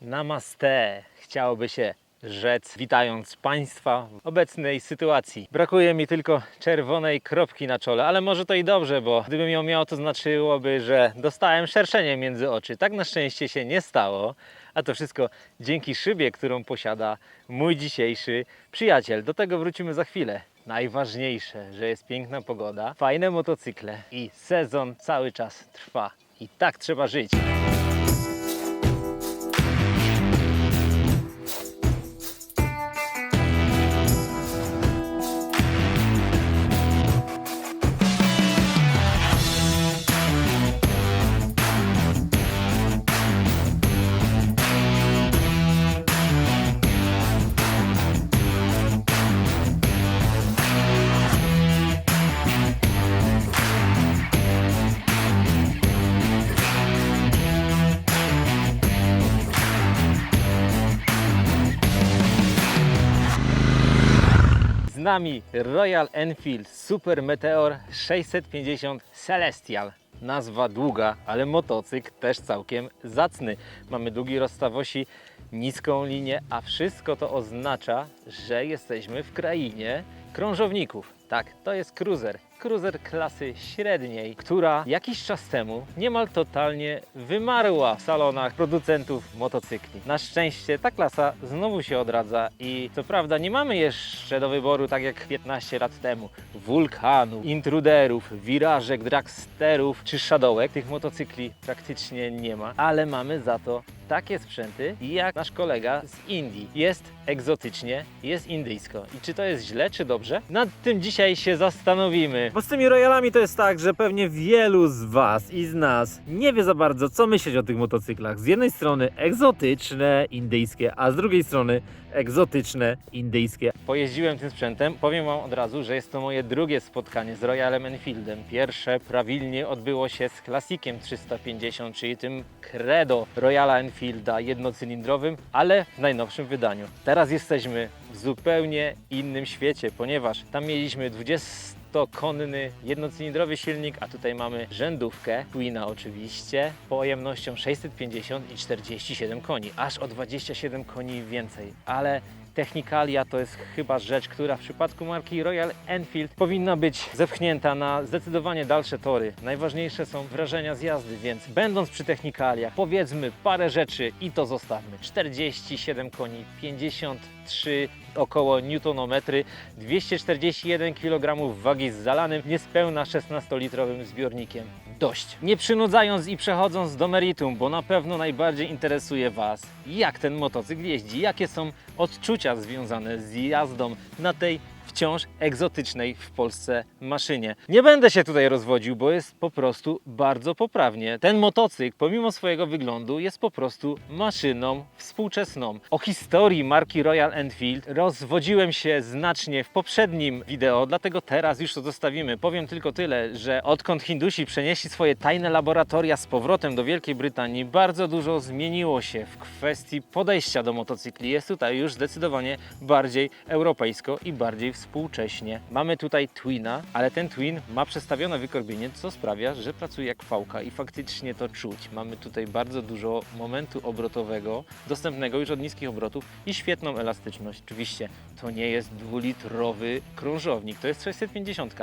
Namaste. Chciałoby się rzec, witając Państwa w obecnej sytuacji. Brakuje mi tylko czerwonej kropki na czole, ale może to i dobrze, bo gdybym ją miał, to znaczyłoby, że dostałem szerszenie między oczy. Tak na szczęście się nie stało, a to wszystko dzięki szybie, którą posiada mój dzisiejszy przyjaciel. Do tego wrócimy za chwilę. Najważniejsze, że jest piękna pogoda, fajne motocykle i sezon cały czas trwa. I tak trzeba żyć. Nami Royal Enfield Super Meteor 650 Celestial. Nazwa długa, ale motocykl też całkiem zacny. Mamy długi rozstaw osi, niską linię, a wszystko to oznacza, że jesteśmy w krainie krążowników. Tak, to jest cruiser. Cruiser klasy średniej, która jakiś czas temu niemal totalnie wymarła w salonach producentów motocykli. Na szczęście ta klasa znowu się odradza i co prawda nie mamy jeszcze do wyboru tak jak 15 lat temu wulkanów, intruderów, wirażek, dragsterów czy shadowek. Tych motocykli praktycznie nie ma, ale mamy za to takie sprzęty jak nasz kolega z Indii. Jest egzotycznie, jest indyjsko. I czy to jest źle, czy dobrze? Nad tym dzisiaj się zastanowimy. Bo z tymi royalami to jest tak, że pewnie wielu z Was i z nas nie wie za bardzo, co myśleć o tych motocyklach. Z jednej strony egzotyczne, indyjskie, a z drugiej strony egzotyczne, indyjskie. Pojeździłem tym sprzętem. Powiem Wam od razu, że jest to moje drugie spotkanie z Royalem Enfieldem. Pierwsze prawilnie odbyło się z klasikiem 350, czyli tym credo Royala Enfielda jednocylindrowym, ale w najnowszym wydaniu. Teraz jesteśmy w zupełnie innym świecie, ponieważ tam mieliśmy 20-konny jednocylindrowy silnik, a tutaj mamy rzędówkę, Twina oczywiście, pojemnością 650 i 47 koni, aż o 27 koni więcej, ale Technikalia to jest chyba rzecz, która w przypadku marki Royal Enfield powinna być zepchnięta na zdecydowanie dalsze tory. Najważniejsze są wrażenia z jazdy, więc będąc przy technikaliach, powiedzmy parę rzeczy i to zostawmy. 47 koni, 53 około newtonometry, 241 kg wagi z zalanym, niespełna 16-litrowym zbiornikiem. Dość. Nie przynudzając i przechodząc do meritum, bo na pewno najbardziej interesuje Was, jak ten motocykl jeździ, jakie są odczucia związane z jazdą na tej wciąż egzotycznej w Polsce maszynie. Nie będę się tutaj rozwodził, bo jest po prostu bardzo poprawnie. Ten motocykl, pomimo swojego wyglądu, jest po prostu maszyną współczesną. O historii marki Royal Enfield rozwodziłem się znacznie w poprzednim wideo, dlatego teraz już to zostawimy. Powiem tylko tyle, że odkąd Hindusi przenieśli swoje tajne laboratoria z powrotem do Wielkiej Brytanii, bardzo dużo zmieniło się w kwestii podejścia do motocykli. Jest tutaj już zdecydowanie bardziej europejsko i bardziej współcześnie. Mamy tutaj Twina, ale ten Twin ma przestawione wykorbienie, co sprawia, że pracuje jak fałka i faktycznie to czuć. Mamy tutaj bardzo dużo momentu obrotowego, dostępnego już od niskich obrotów i świetną elastyczność. Oczywiście to nie jest dwulitrowy krążownik, to jest 650,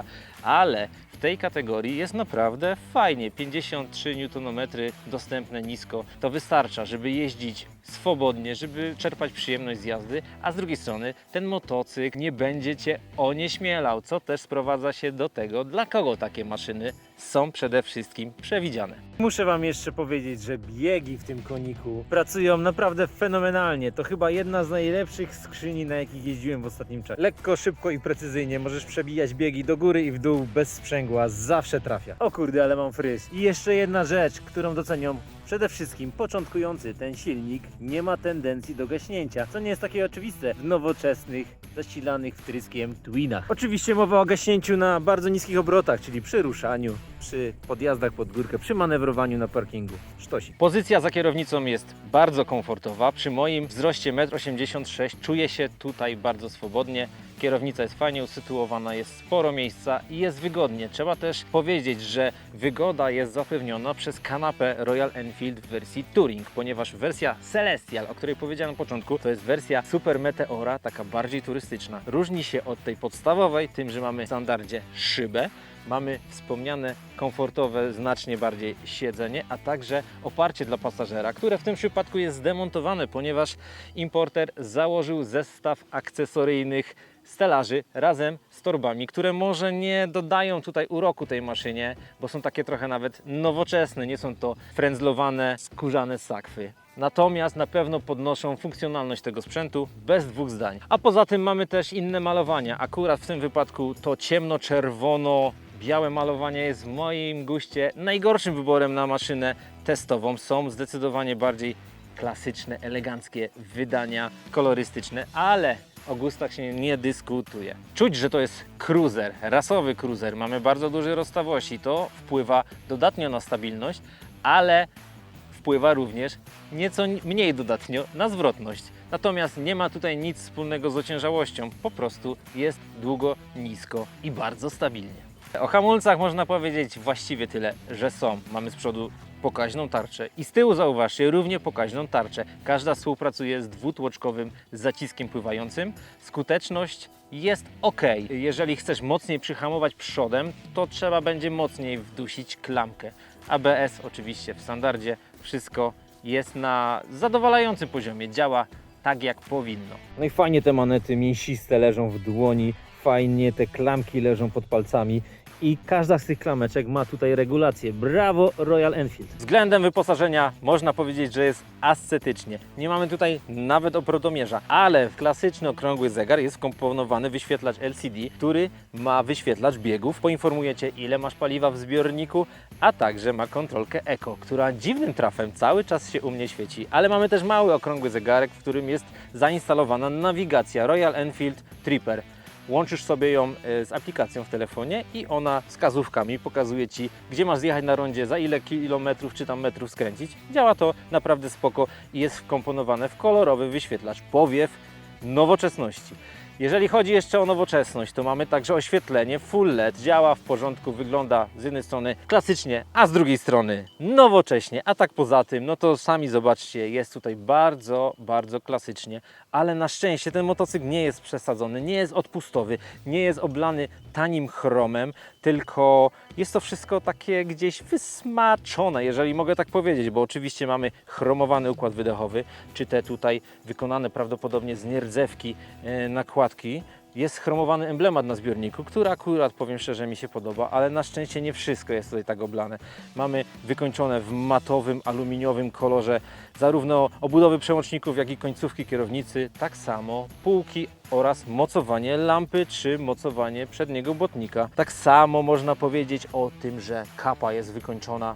ale w tej kategorii jest naprawdę fajnie. 53 Nm dostępne nisko. To wystarcza, żeby jeździć swobodnie, żeby czerpać przyjemność z jazdy, a z drugiej strony ten motocykl nie będzie Cię onieśmielał, co też sprowadza się do tego, dla kogo takie maszyny są przede wszystkim przewidziane. Muszę Wam jeszcze powiedzieć, że biegi w tym koniku pracują naprawdę fenomenalnie. To chyba jedna z najlepszych skrzyni, na jakich jeździłem w ostatnim czasie. Lekko, szybko i precyzyjnie możesz przebijać biegi do góry i w dół bez sprzęgła, zawsze trafia. O kurde, ale mam fryz. I jeszcze jedna rzecz, którą docenią Przede wszystkim początkujący ten silnik nie ma tendencji do gaśnięcia, co nie jest takie oczywiste w nowoczesnych, zasilanych wtryskiem Twinach. Oczywiście mowa o gaśnięciu na bardzo niskich obrotach, czyli przy ruszaniu przy podjazdach pod górkę, przy manewrowaniu na parkingu. Sztosik. Pozycja za kierownicą jest bardzo komfortowa. Przy moim wzroście 1,86 m czuję się tutaj bardzo swobodnie. Kierownica jest fajnie usytuowana, jest sporo miejsca i jest wygodnie. Trzeba też powiedzieć, że wygoda jest zapewniona przez kanapę Royal Enfield w wersji Touring, ponieważ wersja Celestial, o której powiedziałem na początku, to jest wersja Super Meteora, taka bardziej turystyczna. Różni się od tej podstawowej tym, że mamy w standardzie szybę, Mamy wspomniane komfortowe, znacznie bardziej siedzenie, a także oparcie dla pasażera, które w tym przypadku jest zdemontowane, ponieważ importer założył zestaw akcesoryjnych stelaży razem z torbami, które może nie dodają tutaj uroku tej maszynie, bo są takie trochę nawet nowoczesne, nie są to frędzlowane, skórzane sakwy. Natomiast na pewno podnoszą funkcjonalność tego sprzętu bez dwóch zdań. A poza tym mamy też inne malowania. Akurat w tym wypadku to ciemno-czerwono białe malowanie jest w moim guście najgorszym wyborem na maszynę testową. Są zdecydowanie bardziej klasyczne, eleganckie wydania kolorystyczne, ale o gustach się nie dyskutuje. Czuć, że to jest cruiser, rasowy cruiser. Mamy bardzo duży rozstaw osi. To wpływa dodatnio na stabilność, ale wpływa również nieco mniej dodatnio na zwrotność. Natomiast nie ma tutaj nic wspólnego z ociężałością, po prostu jest długo, nisko i bardzo stabilnie. O hamulcach można powiedzieć właściwie tyle, że są. Mamy z przodu pokaźną tarczę i z tyłu zauważcie równie pokaźną tarczę. Każda współpracuje z dwutłoczkowym zaciskiem pływającym. Skuteczność jest ok. Jeżeli chcesz mocniej przyhamować przodem, to trzeba będzie mocniej wdusić klamkę. ABS oczywiście w standardzie wszystko jest na zadowalającym poziomie, działa tak jak powinno. No i fajnie te manety mięsiste leżą w dłoni, fajnie te klamki leżą pod palcami i każda z tych klameczek ma tutaj regulację. Brawo Royal Enfield. Względem wyposażenia można powiedzieć, że jest ascetycznie. Nie mamy tutaj nawet oprotomierza, ale w klasyczny okrągły zegar jest wkomponowany wyświetlacz LCD, który ma wyświetlacz biegów. Poinformuje Cię ile masz paliwa w zbiorniku, a także ma kontrolkę Eco, która dziwnym trafem cały czas się u mnie świeci. Ale mamy też mały okrągły zegarek, w którym jest zainstalowana nawigacja Royal Enfield Tripper. Łączysz sobie ją e, z aplikacją w telefonie i ona wskazówkami pokazuje Ci, gdzie masz zjechać na rondzie, za ile kilometrów czy tam metrów skręcić. Działa to naprawdę spoko i jest wkomponowane w kolorowy wyświetlacz powiew nowoczesności. Jeżeli chodzi jeszcze o nowoczesność, to mamy także oświetlenie full LED. Działa w porządku, wygląda z jednej strony klasycznie, a z drugiej strony nowocześnie. A tak poza tym, no to sami zobaczcie, jest tutaj bardzo, bardzo klasycznie. Ale na szczęście ten motocykl nie jest przesadzony, nie jest odpustowy, nie jest oblany tanim chromem, tylko jest to wszystko takie gdzieś wysmaczone, jeżeli mogę tak powiedzieć, bo oczywiście mamy chromowany układ wydechowy, czy te tutaj wykonane prawdopodobnie z nierdzewki e, Jest chromowany emblemat na zbiorniku, który akurat, powiem szczerze, mi się podoba, ale na szczęście nie wszystko jest tutaj tak oblane. Mamy wykończone w matowym, aluminiowym kolorze zarówno obudowy przełączników, jak i końcówki kierownicy, tak samo półki oraz mocowanie lampy czy mocowanie przedniego błotnika. Tak samo można powiedzieć o tym, że kapa jest wykończona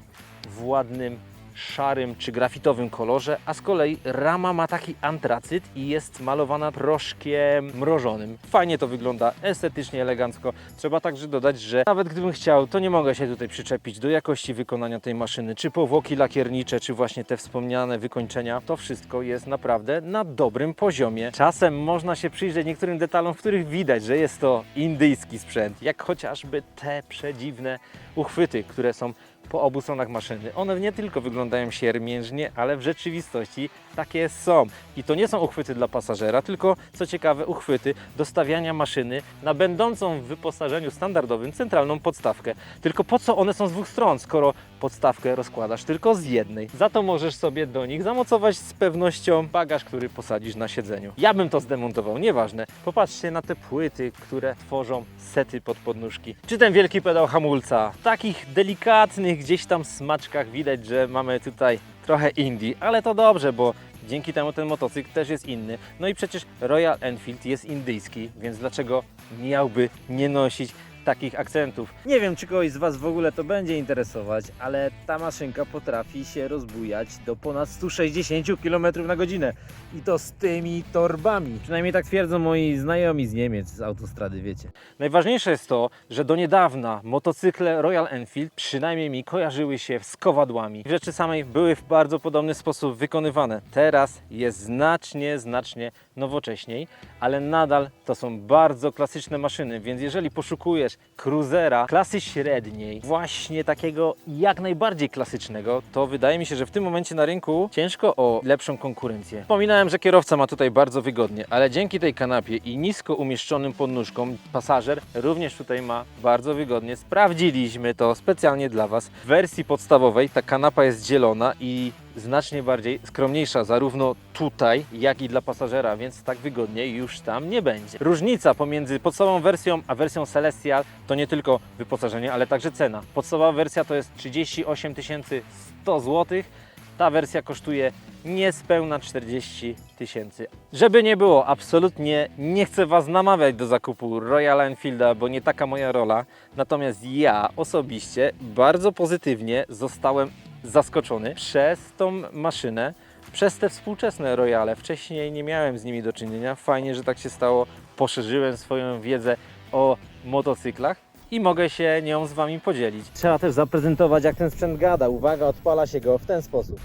w ładnym szarym czy grafitowym kolorze, a z kolei rama ma taki antracyt i jest malowana proszkiem mrożonym. Fajnie to wygląda, estetycznie, elegancko. Trzeba także dodać, że nawet gdybym chciał, to nie mogę się tutaj przyczepić do jakości wykonania tej maszyny, czy powłoki lakiernicze, czy właśnie te wspomniane wykończenia. To wszystko jest naprawdę na dobrym poziomie. Czasem można się przyjrzeć niektórym detalom, w których widać, że jest to indyjski sprzęt, jak chociażby te przedziwne uchwyty, które są po obu stronach maszyny. One nie tylko wyglądają siermiężnie, ale w rzeczywistości takie są. I to nie są uchwyty dla pasażera, tylko co ciekawe uchwyty do stawiania maszyny na będącą w wyposażeniu standardowym centralną podstawkę. Tylko po co one są z dwóch stron, skoro podstawkę rozkładasz tylko z jednej? Za to możesz sobie do nich zamocować z pewnością bagaż, który posadzisz na siedzeniu. Ja bym to zdemontował, nieważne. Popatrzcie na te płyty, które tworzą sety pod podnóżki. Czy ten wielki pedał hamulca. W takich delikatnych gdzieś tam smaczkach widać, że mamy tutaj trochę indie, ale to dobrze, bo dzięki temu ten motocykl też jest inny. No i przecież Royal Enfield jest indyjski, więc dlaczego miałby nie nosić takich akcentów. Nie wiem, czy kogoś z Was w ogóle to będzie interesować, ale ta maszynka potrafi się rozbujać do ponad 160 km na godzinę. I to z tymi torbami. Przynajmniej tak twierdzą moi znajomi z Niemiec, z autostrady, wiecie. Najważniejsze jest to, że do niedawna motocykle Royal Enfield przynajmniej mi kojarzyły się z kowadłami. Rzeczy samej były w bardzo podobny sposób wykonywane. Teraz jest znacznie, znacznie nowocześniej, ale nadal to są bardzo klasyczne maszyny, więc jeżeli poszukujesz cruzera klasy średniej, właśnie takiego jak najbardziej klasycznego, to wydaje mi się, że w tym momencie na rynku ciężko o lepszą konkurencję. Wspominałem, że kierowca ma tutaj bardzo wygodnie, ale dzięki tej kanapie i nisko umieszczonym podnóżkom pasażer również tutaj ma bardzo wygodnie. Sprawdziliśmy to specjalnie dla Was. W wersji podstawowej ta kanapa jest zielona i znacznie bardziej skromniejsza zarówno tutaj, jak i dla pasażera, więc tak wygodnie już tam nie będzie. Różnica pomiędzy podstawową wersją a wersją Celestial to nie tylko wyposażenie, ale także cena. Podstawowa wersja to jest 38 100 zł, ta wersja kosztuje niespełna 40 tysięcy. Żeby nie było, absolutnie nie chcę Was namawiać do zakupu Royal Enfielda, bo nie taka moja rola. Natomiast ja osobiście bardzo pozytywnie zostałem zaskoczony przez tą maszynę, przez te współczesne Royale. Wcześniej nie miałem z nimi do czynienia. Fajnie, że tak się stało. Poszerzyłem swoją wiedzę o motocyklach i mogę się nią z Wami podzielić. Trzeba też zaprezentować, jak ten sprzęt gada. Uwaga, odpala się go w ten sposób.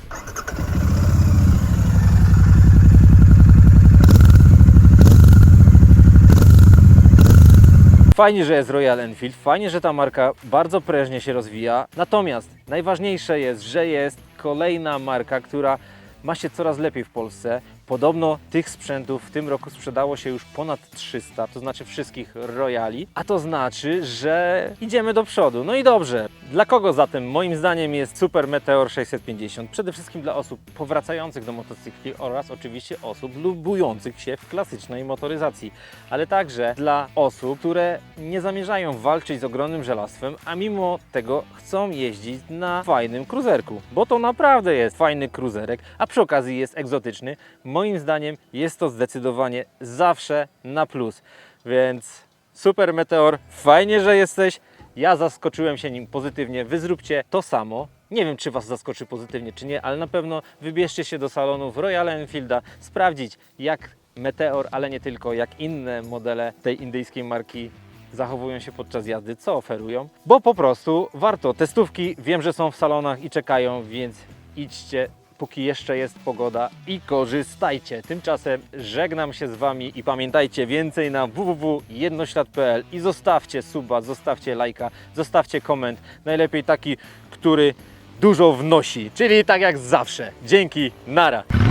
Fajnie, że jest Royal Enfield, fajnie, że ta marka bardzo prężnie się rozwija. Natomiast najważniejsze jest, że jest kolejna marka, która ma się coraz lepiej w Polsce. Podobno tych sprzętów w tym roku sprzedało się już ponad 300, to znaczy wszystkich Royali, a to znaczy, że idziemy do przodu. No i dobrze. Dla kogo zatem moim zdaniem jest Super Meteor 650? Przede wszystkim dla osób powracających do motocykli oraz oczywiście osób lubujących się w klasycznej motoryzacji, ale także dla osób, które nie zamierzają walczyć z ogromnym żelastwem, a mimo tego chcą jeździć na fajnym cruzerku, bo to naprawdę jest fajny cruzerek, a przy okazji jest egzotyczny. Moim zdaniem jest to zdecydowanie zawsze na plus, więc Super Meteor, fajnie, że jesteś. Ja zaskoczyłem się nim pozytywnie. Wy zróbcie to samo. Nie wiem, czy Was zaskoczy pozytywnie, czy nie, ale na pewno wybierzcie się do salonów Royal Enfielda, sprawdzić jak Meteor, ale nie tylko, jak inne modele tej indyjskiej marki zachowują się podczas jazdy, co oferują, bo po prostu warto. Testówki wiem, że są w salonach i czekają, więc idźcie póki jeszcze jest pogoda i korzystajcie. Tymczasem żegnam się z Wami i pamiętajcie więcej na www.jednoślad.pl i zostawcie suba, zostawcie lajka, zostawcie koment. Najlepiej taki, który dużo wnosi, czyli tak jak zawsze. Dzięki, nara.